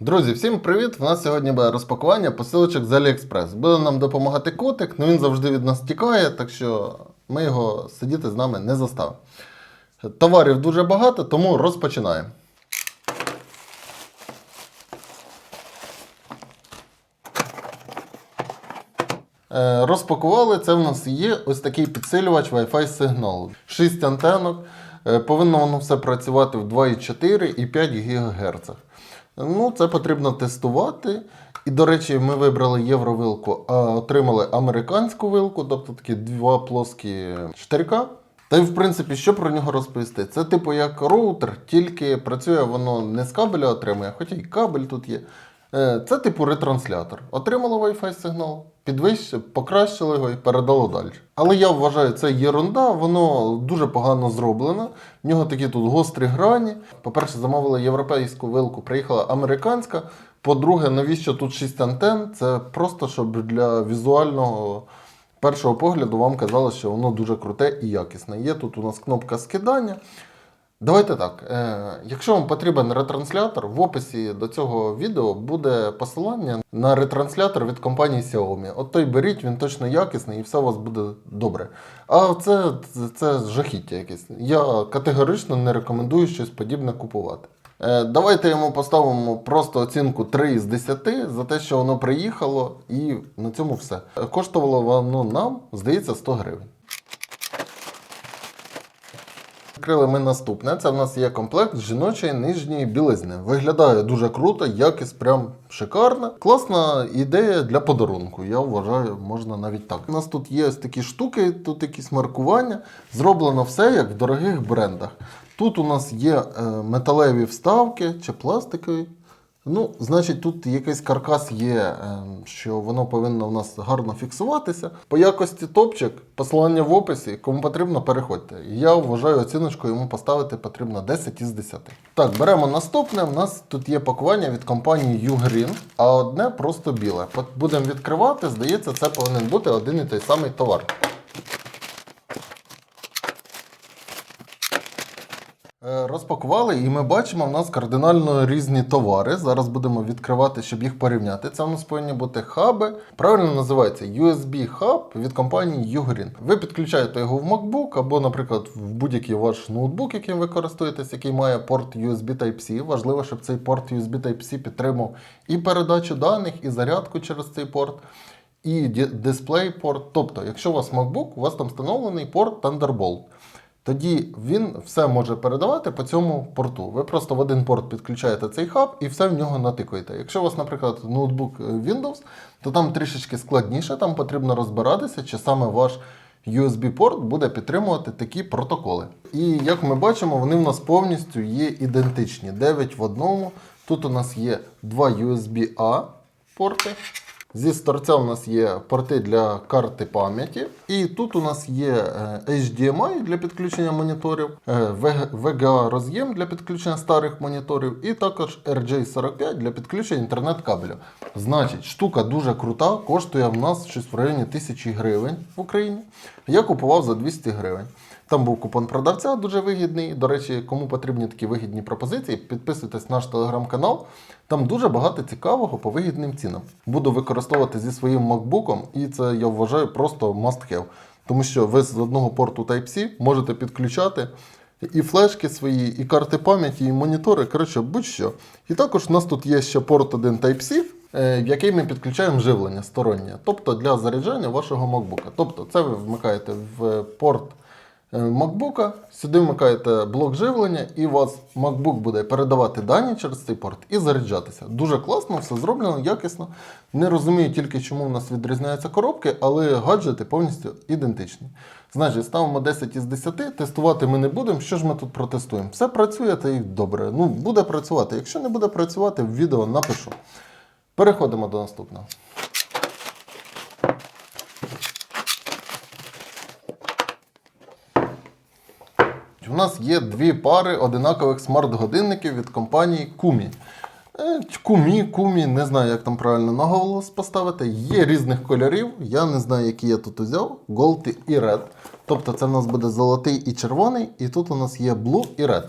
Друзі, всім привіт! У нас сьогодні буде розпакування посилочок з AliExpress. Буде нам допомагати котик, але він завжди від нас тікає, так що ми його сидіти з нами не заставимо. Товарів дуже багато, тому розпочинаємо. Е, Розпакували, це в нас є ось такий підсилювач Wi-Fi сигналу. 6 антенок. Е, Повинно воно все працювати в 2,4 і 5 ГГц. Ну, це потрібно тестувати. І, до речі, ми вибрали євровилку, а отримали американську вилку, тобто такі два плоскі штирка. Та й в принципі, що про нього розповісти? Це типу як роутер, тільки працює воно не з кабеля отримує, хоча й кабель тут є. Е, Це типу ретранслятор. Отримало Wi-Fi сигнал, підвищили, покращили його і передало далі. Але я вважаю, це єрунда, воно дуже погано зроблено. В нього такі тут гострі грані. По-перше, замовили європейську вилку, приїхала американська. По-друге, навіщо тут 6 антен? Це просто щоб для візуального першого погляду вам казали, що воно дуже круте і якісне. Є тут у нас кнопка скидання. Давайте так. Е, якщо вам потрібен ретранслятор, в описі до цього відео буде посилання на ретранслятор від компанії Xiaomi. От той беріть, він точно якісний і все у вас буде добре. А це, це, це жахіття якесь. Я категорично не рекомендую щось подібне купувати. Е, давайте йому поставимо просто оцінку 3 з 10 за те, що воно приїхало, і на цьому все. Коштувало воно нам, здається, 100 гривень. Відкрили ми наступне. Це в нас є комплект з жіночої нижньої білизни. Виглядає дуже круто, якість прям шикарна. Класна ідея для подарунку. Я вважаю, можна навіть так. У нас тут є такі штуки, тут якісь маркування. Зроблено все як в дорогих брендах. Тут у нас є е, металеві вставки чи пластикові. Ну, значить, тут якийсь каркас є, е, що воно повинно в нас гарно фіксуватися. По якості топчик, посилання в описі, кому потрібно, переходьте. Я вважаю, оціночку йому поставити потрібно 10 із 10. Так, беремо наступне. У нас тут є пакування від компанії Ugreen, а одне просто біле. Будемо відкривати, здається, це повинен бути один і той самий товар. Розпакували, і ми бачимо, в нас кардинально різні товари. Зараз будемо відкривати, щоб їх порівняти. Це у нас повинні бути хаби. Правильно називається USB хаб від компанії Ugreen. Ви підключаєте його в MacBook або, наприклад, в будь-який ваш ноутбук, яким ви користуєтесь, який має порт USB Type-C. Важливо, щоб цей порт USB Type-C підтримав і передачу даних, і зарядку через цей порт. І дисплей порт. Тобто, якщо у вас MacBook, у вас там встановлений порт Thunderbolt. Тоді він все може передавати по цьому порту. Ви просто в один порт підключаєте цей хаб і все в нього натикуєте. Якщо у вас, наприклад, ноутбук е, Windows, то там трішечки складніше, там потрібно розбиратися, чи саме ваш USB-порт буде підтримувати такі протоколи. І як ми бачимо, вони в нас повністю є ідентичні. 9 в одному. Тут у нас є два USB-A порти. Зі сторця у нас є порти для карти пам'яті, і тут у нас є е, HDMI для підключення моніторів, е, VGA роз'єм для підключення старих моніторів, і також RJ45 для підключення інтернет-кабелю. Значить, штука дуже крута, коштує в нас щось в районі 1000 гривень в Україні. Я купував за 200 гривень. Там був купон продавця дуже вигідний. До речі, кому потрібні такі вигідні пропозиції, підписуйтесь на наш телеграм-канал. Там дуже багато цікавого по вигідним цінам. Буду використовувати зі своїм MacBook, і це я вважаю просто must have. Тому що ви з одного порту Type-C можете підключати і флешки свої, і карти пам'яті, і монітори. Коротше, будь-що. І також у нас тут є ще порт один Type-C, е, в який ми підключаємо живлення стороннє, тобто для заряджання вашого MacBook. Тобто, це ви вмикаєте в порт MacBook, сюди вмикаєте блок живлення, і у вас MacBook буде передавати дані через цей порт і заряджатися. Дуже класно, все зроблено, якісно. Не розумію тільки, чому в нас відрізняються коробки, але гаджети повністю ідентичні. Значить, ставимо 10 із 10, тестувати ми не будемо. Що ж ми тут протестуємо? Все працює, та й добре. Ну, буде працювати. Якщо не буде працювати, в відео напишу. Переходимо до наступного. Нас є дві пари одинакових смарт-годинників від компанії Kumi. Е, Кумі, кумі, не знаю, як там правильно наголос поставити. Є різних кольорів. Я не знаю, які я тут взяв. Gold і Red. Тобто це в нас буде золотий і червоний, і тут у нас є Blue і Red.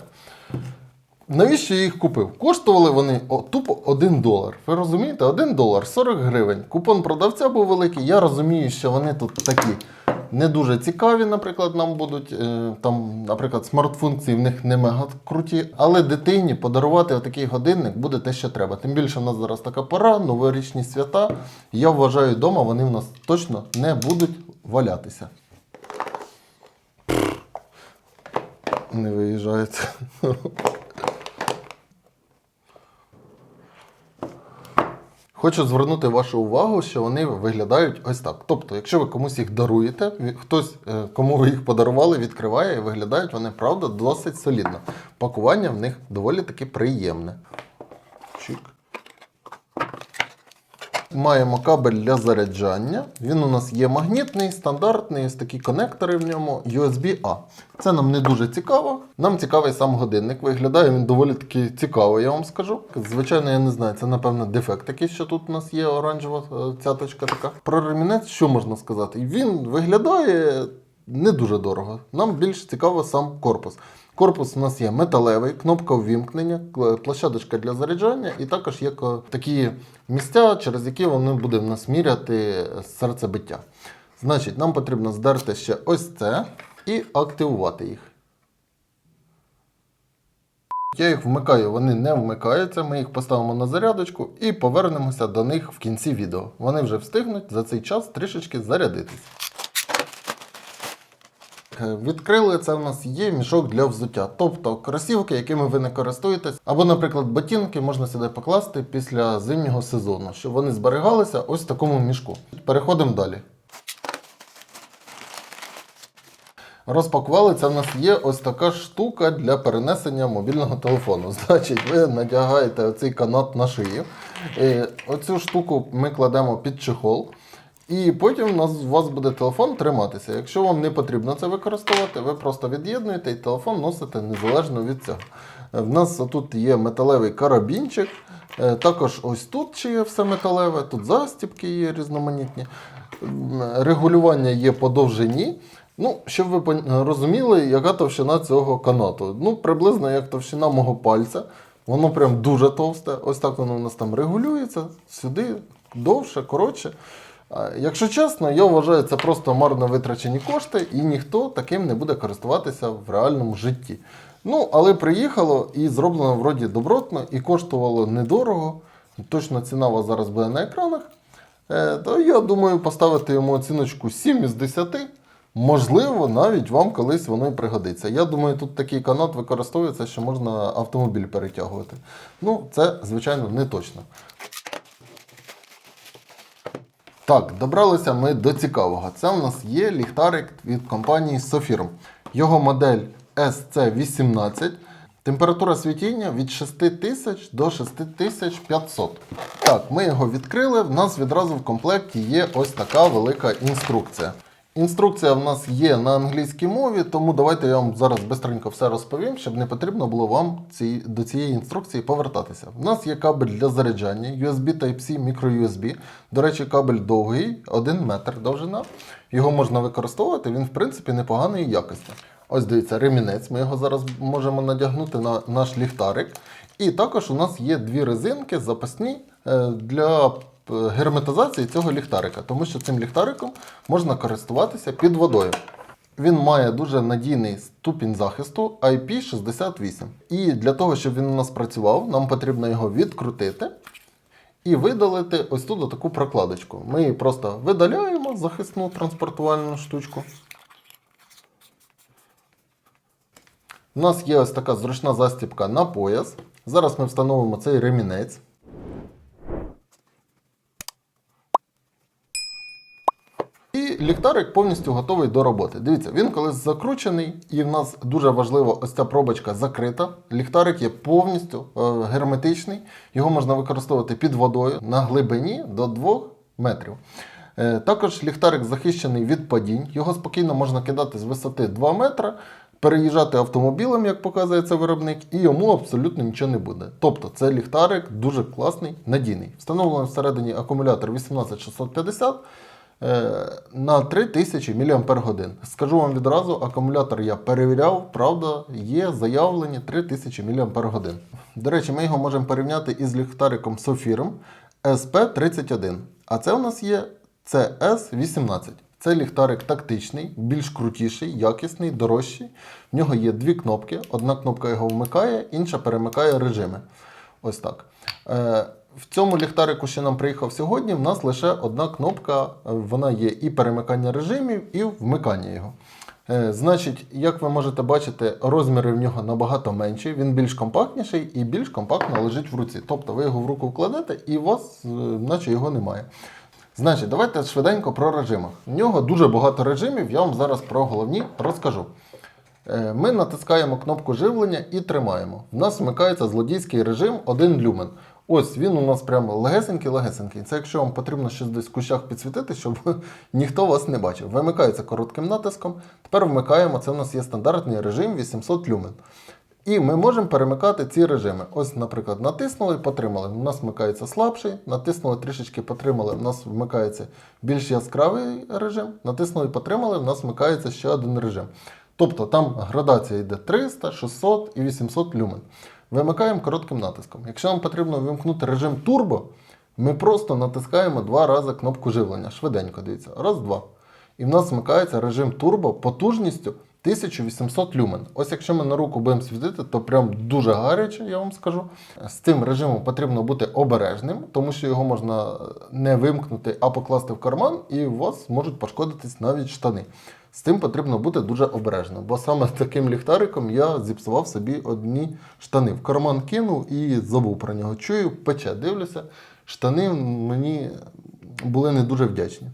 Навіщо я їх купив? Коштували вони о, тупо 1 долар. Ви розумієте? 1 долар 40 гривень. Купон продавця був великий. Я розумію, що вони тут такі не дуже цікаві, наприклад, нам будуть. Е, там, наприклад, смарт-функції в них не мега круті. Але дитині подарувати отакий годинник буде те, що треба. Тим більше в нас зараз така пора, новорічні свята. Я вважаю, вдома вони в нас точно не будуть валятися. Не виїжджається. Хочу звернути вашу увагу, що вони виглядають ось так. Тобто, якщо ви комусь їх даруєте, хтось, е, кому ви їх подарували, відкриває і виглядають вони, правда, досить солідно. Пакування в них доволі таки приємне. Маємо кабель для заряджання. Він у нас є магнітний, стандартний, ось такі конектори в ньому USB-A. Це нам не дуже цікаво. Нам цікавий сам годинник. Виглядає він доволі таки цікаво, я вам скажу. Звичайно, я не знаю, це напевно дефект такий, що тут у нас є оранжева е, цяточка така. Про ремінець, що можна сказати? Він виглядає не дуже дорого. Нам більш цікаво сам корпус. Корпус у нас є металевий, кнопка ввімкнення, площадочка для заряджання, і також є такі місця, через які вони буде в нас міряти серцебиття. Значить, нам потрібно здерти ще ось це і активувати їх. Я їх вмикаю, вони не вмикаються. Ми їх поставимо на зарядочку і повернемося до них в кінці відео. Вони вже встигнуть за цей час трішечки зарядитись. Е, Відкрили це в нас є мішок для взуття, тобто кросівки, якими ви не користуєтесь, або, наприклад, ботинки можна сюди покласти після зимнього сезону, щоб вони зберігалися ось в такому мішку. Переходимо далі. Розпакували, це в нас є ось така штука для перенесення мобільного телефону. Значить, ви надягаєте оцей канат на шию. Е, Оцю штуку ми кладемо під чехол. І потім у нас, у вас буде телефон триматися. Якщо вам не потрібно це використовувати, ви просто від'єднуєте і телефон носите незалежно від цього. Е, В нас тут є металевий карабінчик. Е, Також ось тут ще є все металеве, тут застібки є різноманітні. Регулювання є по довжині. Ну, щоб ви розуміли, яка товщина цього канату. Ну, приблизно як товщина мого пальця. Воно прям дуже товсте. Ось так воно у нас там регулюється. Сюди довше, коротше. Якщо чесно, я вважаю, це просто марно витрачені кошти, і ніхто таким не буде користуватися в реальному житті. Ну, але приїхало і зроблено вроді добротно, і коштувало недорого. Точно ціна у вас зараз буде на екранах. Е, то я думаю поставити йому оціночку 7 із 10. Можливо, навіть вам колись воно і пригодиться. Я думаю, тут такий канат використовується, що можна автомобіль перетягувати. Ну, це, звичайно, не точно. Так, добралися ми до цікавого. Це у нас є ліхтарик від компанії Sofirm. Його модель SC18. Температура світіння від 6000 до 6500. Так, ми його відкрили. В нас відразу в комплекті є ось така велика інструкція. Інструкція в нас є на англійській мові, тому давайте я вам зараз швидко все розповім, щоб не потрібно було вам ці, до цієї інструкції повертатися. У нас є кабель для заряджання, USB Type-C, microUSB. До речі, кабель довгий, 1 метр довжина. Його можна використовувати, він в принципі непоганої якості. Ось дивіться, ремінець. Ми його зараз можемо надягнути на наш ліхтарик. І також у нас є дві резинки запасні е, для герметизації цього ліхтарика, тому що цим ліхтариком можна користуватися під водою. Він має дуже надійний ступінь захисту IP68. І для того, щоб він у нас працював, нам потрібно його відкрутити і видалити ось тут таку прокладочку. Ми її просто видаляємо захисну транспортувальну штучку. У нас є ось така зручна застібка на пояс. Зараз ми встановимо цей ремінець. І ліхтарик повністю готовий до роботи. Дивіться, він колись закручений, і в нас дуже важливо, ось ця пробочка закрита. Ліхтарик є повністю е, герметичний. Його можна використовувати під водою на глибині до 2 метрів. Е, Також ліхтарик захищений від падінь. Його спокійно можна кидати з висоти 2 метри, переїжджати автомобілем, як показує це виробник, і йому абсолютно нічого не буде. Тобто це ліхтарик дуже класний, надійний. Встановлено всередині акумулятор 18650. Е, на 3000 мАч. Скажу вам відразу, акумулятор я перевіряв, правда, є заявлені 3000 мАч. До речі, ми його можемо порівняти із ліхтариком Софіром SP31. А це у нас є CS18. Це ліхтарик тактичний, більш крутіший, якісний, дорожчий. В нього є дві кнопки. Одна кнопка його вмикає, інша перемикає режими. Ось так. В цьому ліхтарику, що нам приїхав сьогодні, в нас лише одна кнопка. е, Вона є і перемикання режимів, і вмикання його. Е, Значить, як ви можете бачити, розміри в нього набагато менші, він більш компактніший і більш компактно лежить в руці. Тобто ви його в руку вкладете і у вас, е, наче його немає. Значить, давайте швиденько про режимах. В нього дуже багато режимів, я вам зараз про головні розкажу. Ми натискаємо кнопку живлення і тримаємо. В нас вмикається злодійський режим 1 люмен. Ось він у нас прямо легесенький-легесенький. Це якщо вам потрібно щось десь в кущах підсвітити, щоб ніхто вас не бачив. Вимикається коротким натиском. Тепер вмикаємо. Це у нас є стандартний режим 800 люмен. І ми можемо перемикати ці режими. Ось, наприклад, натиснули потримали. У нас вмикається слабший, натиснули трішечки потримали, у нас вмикається більш яскравий режим, натиснули потримали, у нас вмикається ще один режим. Тобто там градація йде 300, 600 і 800 люмен. Вимикаємо коротким натиском. Якщо нам потрібно вимкнути режим турбо, ми просто натискаємо два рази кнопку живлення. Швиденько дивіться. Раз, два. І в нас вмикається режим турбо потужністю 1800 люмен. Ось якщо ми на руку будемо світити, то прям дуже гаряче, я вам скажу. З цим режимом потрібно бути обережним, тому що його можна не вимкнути, а покласти в карман, і у вас можуть пошкодитись навіть штани. З цим потрібно бути дуже обережним, бо саме таким ліхтариком я зіпсував собі одні штани. В карман кинув і забув про нього. Чую, пече, дивлюся. Штани мені були не дуже вдячні.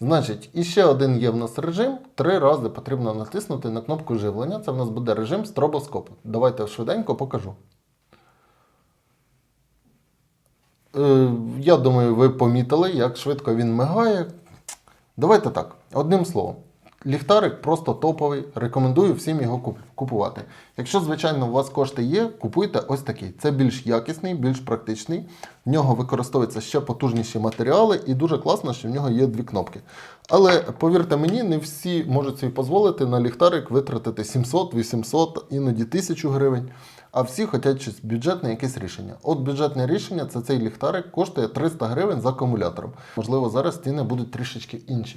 Значить, і ще один є в нас режим. Три рази потрібно натиснути на кнопку живлення. Це в нас буде режим стробоскопу. Давайте швиденько покажу. Е, я думаю, ви помітили, як швидко він мигає. Давайте так, одним словом. Ліхтарик просто топовий. Рекомендую всім його купувати. Якщо, звичайно, у вас кошти є, купуйте ось такий. Це більш якісний, більш практичний. В нього використовуються ще потужніші матеріали, і дуже класно, що в нього є дві кнопки. Але повірте мені, не всі можуть собі дозволити на ліхтарик витратити 700, 800, іноді 1000 гривень. А всі хочуть щось бюджетне якесь рішення. От бюджетне рішення це цей ліхтарик коштує 300 гривень з акумулятором. Можливо, зараз ціни будуть трішечки інші.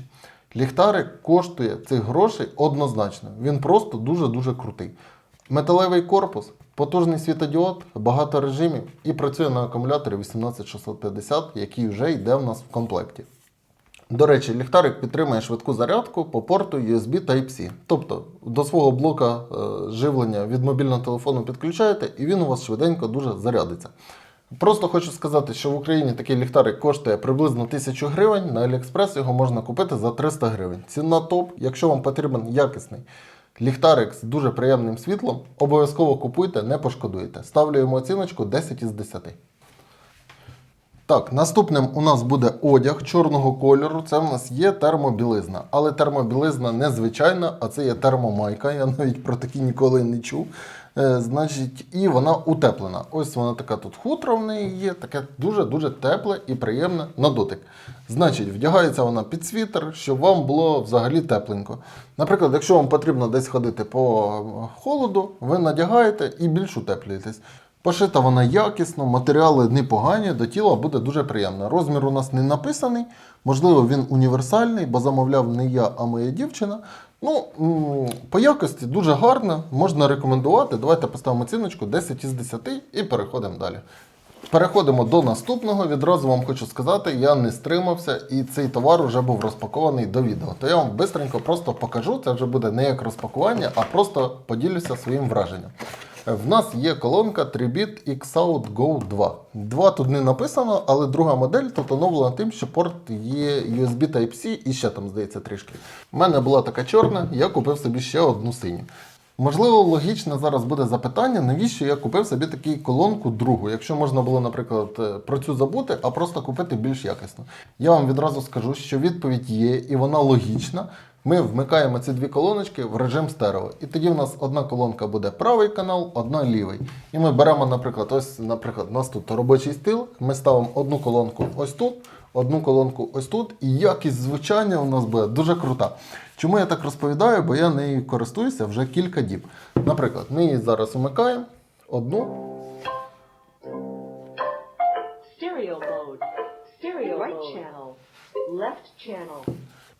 Ліхтарик коштує цих грошей однозначно. Він просто дуже-дуже крутий. Металевий корпус, потужний світодіод, багато режимів і працює на акумуляторі 18650, який вже йде в нас в комплекті. До речі, ліхтарик підтримує швидку зарядку по порту USB Type-C. Тобто до свого блока е, живлення від мобільного телефону підключаєте, і він у вас швиденько дуже зарядиться. Просто хочу сказати, що в Україні такий ліхтарик коштує приблизно 1000 гривень. На AliExpress його можна купити за 300 гривень. Ціна топ. Якщо вам потрібен якісний ліхтарик з дуже приємним світлом, обов'язково купуйте, не пошкодуєте. Ставлю йому оціночку 10 із 10. Так, наступним у нас буде одяг чорного кольору. Це в нас є термобілизна. Але термобілизна не звичайна, а це є термомайка. Я навіть про такі ніколи не чув. Е, значить, і вона утеплена. Ось вона така тут хутро в неї є, таке дуже-дуже тепле і приємне на дотик. Значить, вдягається вона під світер, щоб вам було взагалі тепленько. Наприклад, якщо вам потрібно десь ходити по холоду, ви надягаєте і більш утеплюєтесь. Пошита вона якісно, матеріали непогані, до тіла буде дуже приємно. Розмір у нас не написаний, можливо, він універсальний, бо замовляв не я, а моя дівчина. Ну, по якості дуже гарно, можна рекомендувати. Давайте поставимо ціночку 10 із 10 і переходимо далі. Переходимо до наступного. Відразу вам хочу сказати, я не стримався, і цей товар вже був розпакований до відео. То я вам бистренько просто покажу. Це вже буде не як розпакування, а просто поділюся своїм враженням. В нас є колонка 3-bit X-Out Go 2. 2 тут не написано, але друга модель тут оновлена тим, що порт є USB Type-C і ще там, здається, трішки. У мене була така чорна, я купив собі ще одну синю. Можливо, логічне зараз буде запитання, навіщо я купив собі таку колонку другу, якщо можна було, наприклад, е, про цю забути, а просто купити більш якісно. Я вам відразу скажу, що відповідь є, і вона логічна. Ми вмикаємо ці дві колоночки в режим стерео. І тоді в нас одна колонка буде правий канал, одна лівий. І ми беремо, наприклад, ось, наприклад, у нас тут робочий стіл. Ми ставимо одну колонку ось тут, одну колонку ось тут, і якість звучання у нас буде дуже крута. Чому я так розповідаю? Бо я нею користуюся вже кілька діб. Наприклад, ми її зараз вмикаємо одну. Stereo mode. Stereo Right channel. Left channel.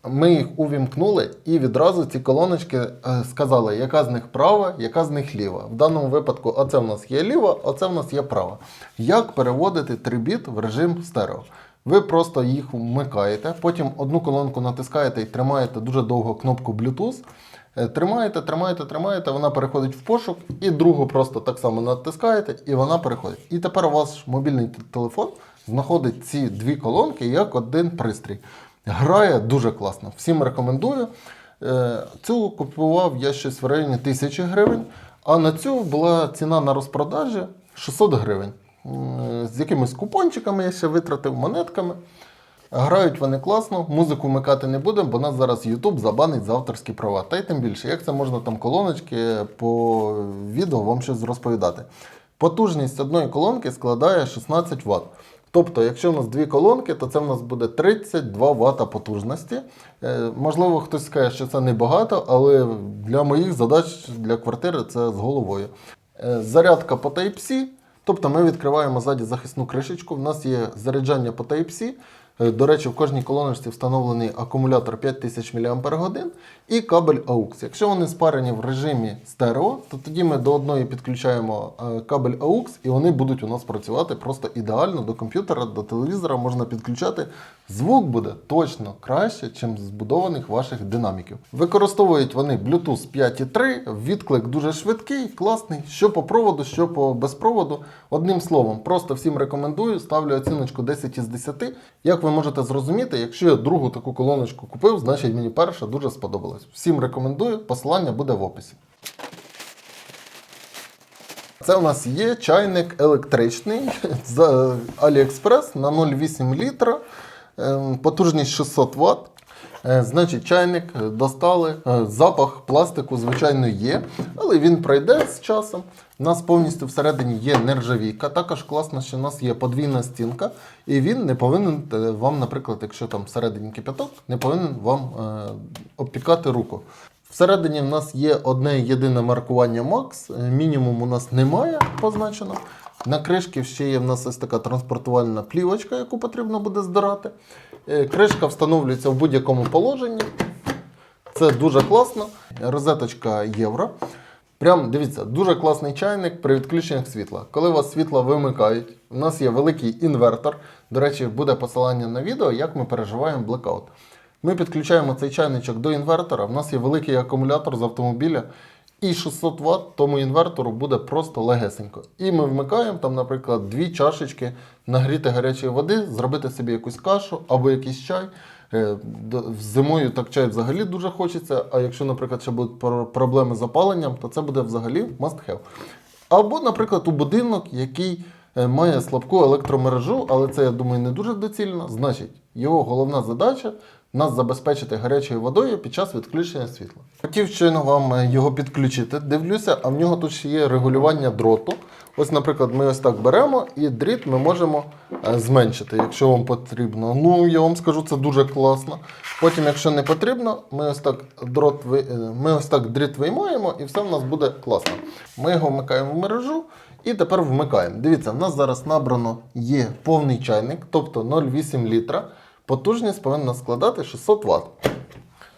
Ми їх увімкнули і відразу ці колоночки е, сказали, яка з них права, яка з них ліва. В даному випадку, оце в нас є ліва, оце в нас є права. Як переводити 3 біт в режим стерео? Ви просто їх вмикаєте, потім одну колонку натискаєте і тримаєте дуже довго кнопку Bluetooth. Е, Тримаєте, тримаєте, тримаєте, вона переходить в пошук, і другу просто так само натискаєте, і вона переходить. І тепер ваш мобільний телефон знаходить ці дві колонки як один пристрій. Грає дуже класно. Всім рекомендую. Е, Цю купував я щось в районі 1000 гривень, а на цю була ціна на розпродажі 600 гривень. З якимись купончиками я ще витратив монетками. Грають вони класно, музику вмикати не будемо, бо нас зараз YouTube забанить за авторські права. Та й тим більше, як це можна там колоночки по відео вам щось розповідати. Потужність одної колонки складає 16 Вт. Тобто, якщо у нас дві колонки, то це в нас буде 32 Вт потужності. Е, можливо, хтось скаже, що це небагато, але для моїх задач для квартири це з головою. Е, зарядка по Type-C. Тобто ми відкриваємо ззаді захисну кришечку. У нас є заряджання по Type-C. Е, До речі, в кожній колоночці встановлений акумулятор 5000 мАч і кабель AUX. Якщо вони спарені в режимі стерео, то тоді ми до одної підключаємо е, кабель AUX і вони будуть у нас працювати просто ідеально до комп'ютера, до телевізора можна підключати. Звук буде точно краще, ніж збудованих ваших динаміків. Використовують вони Bluetooth 5.3, відклик дуже швидкий, класний, що по проводу, що по безпроводу. Одним словом, просто всім рекомендую, ставлю оціночку 10 із 10. Як ви можете зрозуміти, якщо я другу таку колоночку купив, значить мені перша дуже сподобалась. Всім рекомендую, посилання буде в описі. Це у нас є чайник електричний з е, AliExpress на 0,8 літра, ем, потужність 600 Вт. Е, Значить, чайник е, достали. Е, Запах пластику, звичайно, є, але він пройде з часом. У нас повністю всередині є нержавійка. Також класно, що у нас є подвійна стінка, і він не повинен вам, наприклад, якщо там всередині кипяток, не повинен вам обпікати руку. Всередині в нас є одне єдине маркування е, мінімум у нас немає позначено. На кришці ще є в нас ось така транспортувальна плівочка, яку потрібно буде здирати. Е, Кришка встановлюється в будь-якому положенні. Це дуже класно. Розеточка євро. Прям дивіться, дуже класний чайник при відключеннях світла. Коли у вас світло вимикають, у нас є великий інвертор. До речі, буде посилання на відео, як ми переживаємо блекаут. Ми підключаємо цей чайничок до інвертора. У нас є великий акумулятор з автомобіля. І 600 Вт тому інвертору буде просто легесенько. І ми вмикаємо там, наприклад, дві чашечки нагріти гарячої води, зробити собі якусь кашу або якийсь чай. Е, Зимою так чай взагалі дуже хочеться. А якщо, наприклад, ще будуть проблеми з опаленням, то це буде взагалі must have. Або, наприклад, у будинок, який е, має слабку електромережу, але це, я думаю, не дуже доцільно. Значить, його головна задача нас забезпечити гарячою водою під час відключення світла. Хотів щойно вам е, його підключити. Дивлюся, а в нього тут ще є регулювання дроту. Ось, наприклад, ми ось так беремо, і дріт ми можемо е, зменшити, якщо вам потрібно. Ну, я вам скажу, це дуже класно. Потім, якщо не потрібно, ми ось так дрот е, ми ось так дріт виймаємо, і все в нас буде класно. Ми його вмикаємо в мережу. І тепер вмикаємо. Дивіться, в нас зараз набрано є повний чайник, тобто 0,8 літра. Потужність повинна складати 600 Вт.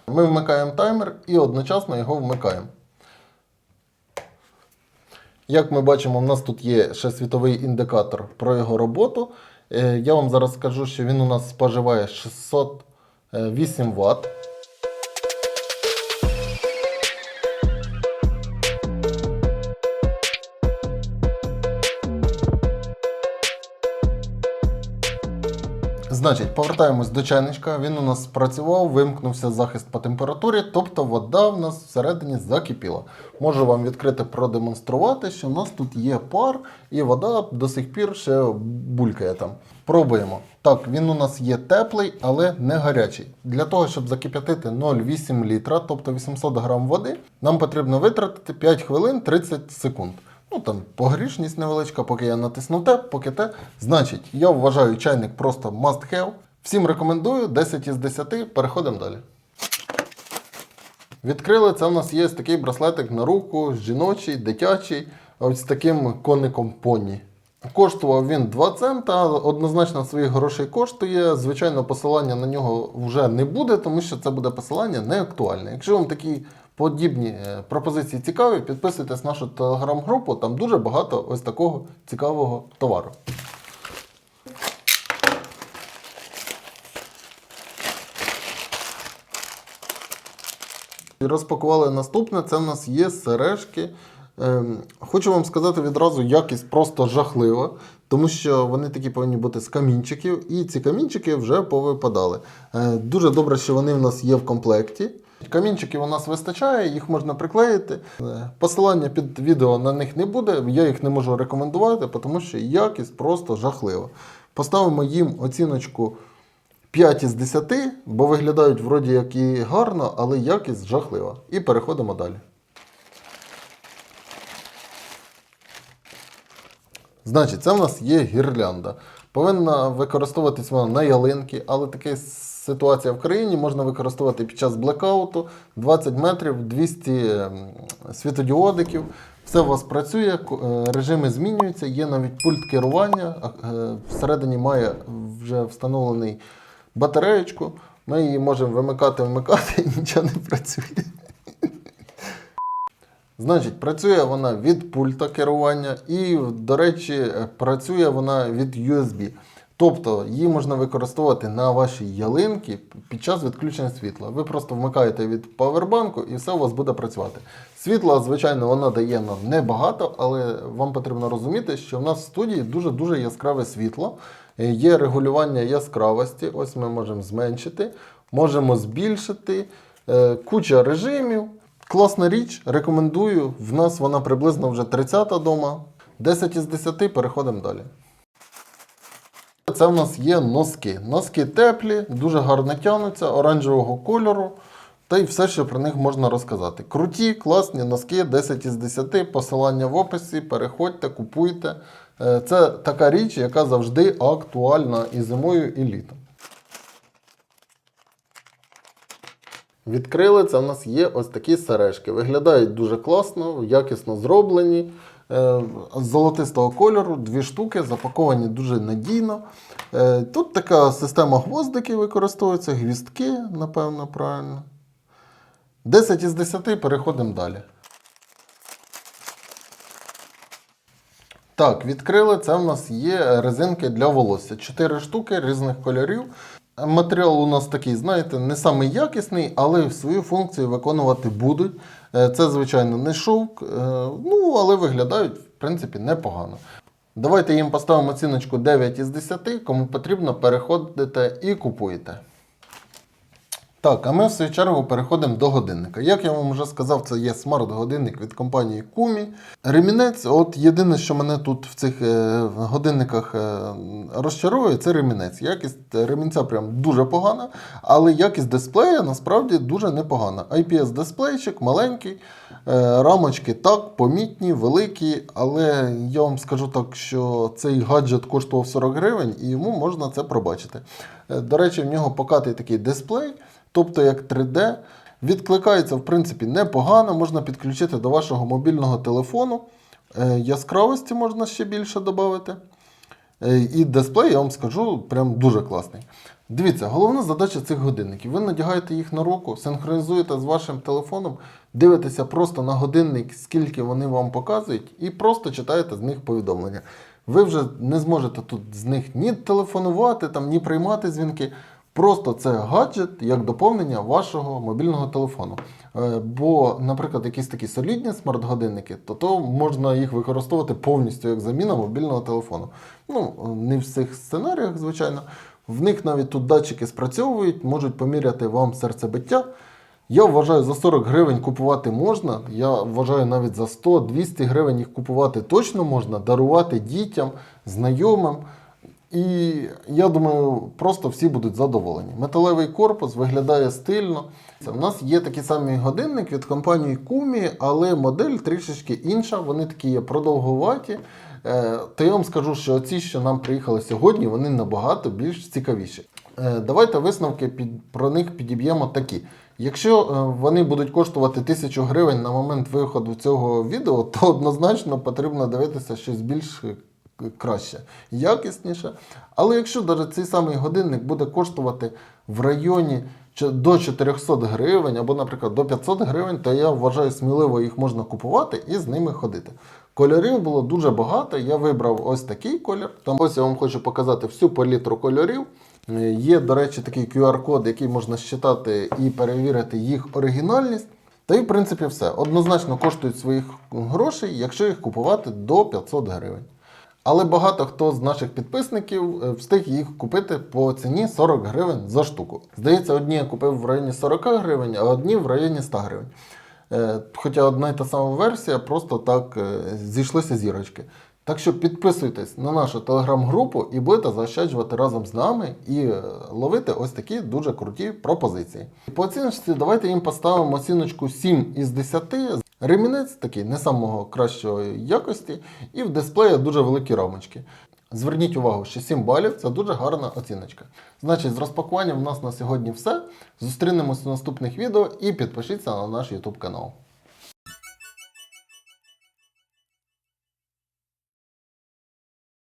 Ми вмикаємо таймер і одночасно його вмикаємо. Як ми бачимо, в нас тут є ще світовий індикатор про його роботу. Е, Я вам зараз скажу, що він у нас споживає 608 Вт. Значить, повертаємось до чайничка. Він у нас спрацював, вимкнувся захист по температурі, тобто вода в нас всередині закипіла. Можу вам відкрити продемонструвати, що в нас тут є пар, і вода до сих пір ще булькає там. Пробуємо. Так, він у нас є теплий, але не гарячий. Для того, щоб закип'ятити 0,8 літра, тобто 800 грам води, нам потрібно витратити 5 хвилин 30 секунд. Ну там погрішність невеличка, поки я натисну те, поки те. Значить, я вважаю чайник просто must have. Всім рекомендую, 10 із 10, переходимо далі. Відкрили, це в нас є такий браслетик на руку, жіночий, дитячий, ось з таким коником поні. Коштував він 2 цента, однозначно своїх грошей коштує. Звичайно, посилання на нього вже не буде, тому що це буде посилання не актуальне. Якщо вам такі подібні е, пропозиції цікаві, підписуйтесь на нашу телеграм-групу, там дуже багато ось такого цікавого товару. Розпакували наступне. Це в нас є сережки. Ем, хочу вам сказати відразу, якість просто жахлива, тому що вони такі повинні бути з камінчиків, і ці камінчики вже повипадали. Е, дуже добре, що вони в нас є в комплекті. Камінчиків у нас вистачає, їх можна приклеїти. Е, Посилання під відео на них не буде, я їх не можу рекомендувати, тому що якість просто жахлива. Поставимо їм оціночку 5 із 10, бо виглядають вроді як і гарно, але якість жахлива. І переходимо далі. Значить, це в нас є гірлянда. Повинна використовуватись вона на ялинки, але така ситуація в країні можна використовувати під час блекауту 20 метрів, 200 ем, світодіодиків. Все у вас працює, е, режими змінюються, є навіть пульт керування. е, Всередині має вже встановлений батареєчку. Ми її можемо вимикати, вмикати і нічого не працює. Значить, працює вона від пульта керування і, до речі, працює вона від USB. Тобто її можна використовувати на вашій ялинці під час відключення світла. Ви просто вмикаєте від павербанку і все у вас буде працювати. Світла, звичайно, вона дає нам небагато, але вам потрібно розуміти, що в нас в студії дуже-дуже яскраве світло. Є регулювання яскравості. Ось ми можемо зменшити, можемо збільшити. Е, Куча режимів. Класна річ, рекомендую. В нас вона приблизно вже 30-та дома. 10 із 10, переходимо далі. Це в нас є носки. Носки теплі, дуже гарно тягнуться, оранжевого кольору. Та й все, що про них можна розказати. Круті, класні носки, 10 із 10, посилання в описі, переходьте, купуйте. Е, Це така річ, яка завжди актуальна і зимою, і літом. Відкрили, це в нас є ось такі сережки. Виглядають дуже класно, якісно зроблені. Е, з золотистого кольору, дві штуки, запаковані дуже надійно. Е, Тут така система гвоздиків використовується, гвіздки, напевно, правильно. 10 із 10 переходимо далі. Так, відкрили. Це в нас є резинки для волосся. Чотири штуки різних кольорів. Матеріал у нас такий, знаєте, не самий якісний, але свою функцію виконувати будуть. Е, Це, звичайно, не шовк, е, ну, але виглядають, в принципі, непогано. Давайте їм поставимо оціночку 9 із 10. Кому потрібно, переходите і купуєте. Так, а ми в свою чергу переходимо до годинника. Як я вам вже сказав, це є смарт-годинник від компанії Kumi. Ремінець, от єдине, що мене тут в цих е, годинниках е, розчаровує, це ремінець. Якість ремінця прям дуже погана, але якість дисплея насправді дуже непогана. IPS-дисплейчик маленький, е, рамочки так, помітні, великі, але я вам скажу так, що цей гаджет коштував 40 гривень і йому можна це пробачити. До речі, в нього покатий такий дисплей, тобто як 3D. Відкликається, в принципі, непогано, можна підключити до вашого мобільного телефону. Е, Яскравості можна ще більше додати. Е, І дисплей, я вам скажу, прям дуже класний. Дивіться, головна задача цих годинників. Ви надягаєте їх на руку, синхронізуєте з вашим телефоном, дивитеся просто на годинник, скільки вони вам показують, і просто читаєте з них повідомлення. Ви вже не зможете тут з них ні телефонувати, там, ні приймати дзвінки. Просто це гаджет як доповнення вашого мобільного телефону. Е, Бо, наприклад, якісь такі солідні смарт-годинники, то, то можна їх використовувати повністю як заміна мобільного телефону. Ну, не в всіх сценаріях, звичайно. В них навіть тут датчики спрацьовують, можуть поміряти вам серцебиття. Я вважаю, за 40 гривень купувати можна. Я вважаю, навіть за 100-200 гривень їх купувати точно можна, дарувати дітям, знайомим. І я думаю, просто всі будуть задоволені. Металевий корпус виглядає стильно. Це в нас є такий самий годинник від компанії Kumi, але модель трішечки інша. Вони такі є продовгуваті. Е, То я вам скажу, що ці, що нам приїхали сьогодні, вони набагато більш цікавіші. Е, Давайте висновки під, про них підіб'ємо такі. Якщо е, вони будуть коштувати 1000 гривень на момент виходу цього відео, то однозначно потрібно дивитися щось більш краще, якісніше. Але якщо навіть цей самий годинник буде коштувати в районі до 400 гривень або, наприклад, до 500 гривень, то я вважаю, сміливо їх можна купувати і з ними ходити. Кольорів було дуже багато. Я вибрав ось такий колір. Там ось я вам хочу показати всю палітру кольорів. Є, до речі, такий QR-код, який можна считати і перевірити їх оригінальність. Та й в принципі все. Однозначно коштують своїх грошей, якщо їх купувати до 500 гривень. Але багато хто з наших підписників е, встиг їх купити по ціні 40 гривень за штуку. Здається, одні я купив в районі 40 гривень, а одні в районі 100 гривень. Е, Хоча одна й та сама версія, просто так е, зійшлися зірочки. Так що підписуйтесь на нашу телеграм-групу і будете заощаджувати разом з нами і ловити ось такі дуже круті пропозиції. По оціночці давайте їм поставимо оціночку 7 із 10. Ремінець такий не самого кращої якості, і в дисплеї дуже великі рамочки. Зверніть увагу, що 7 балів це дуже гарна оціночка. Значить, з розпакуванням в нас на сьогодні все. Зустрінемось у наступних відео і підпишіться на наш YouTube канал.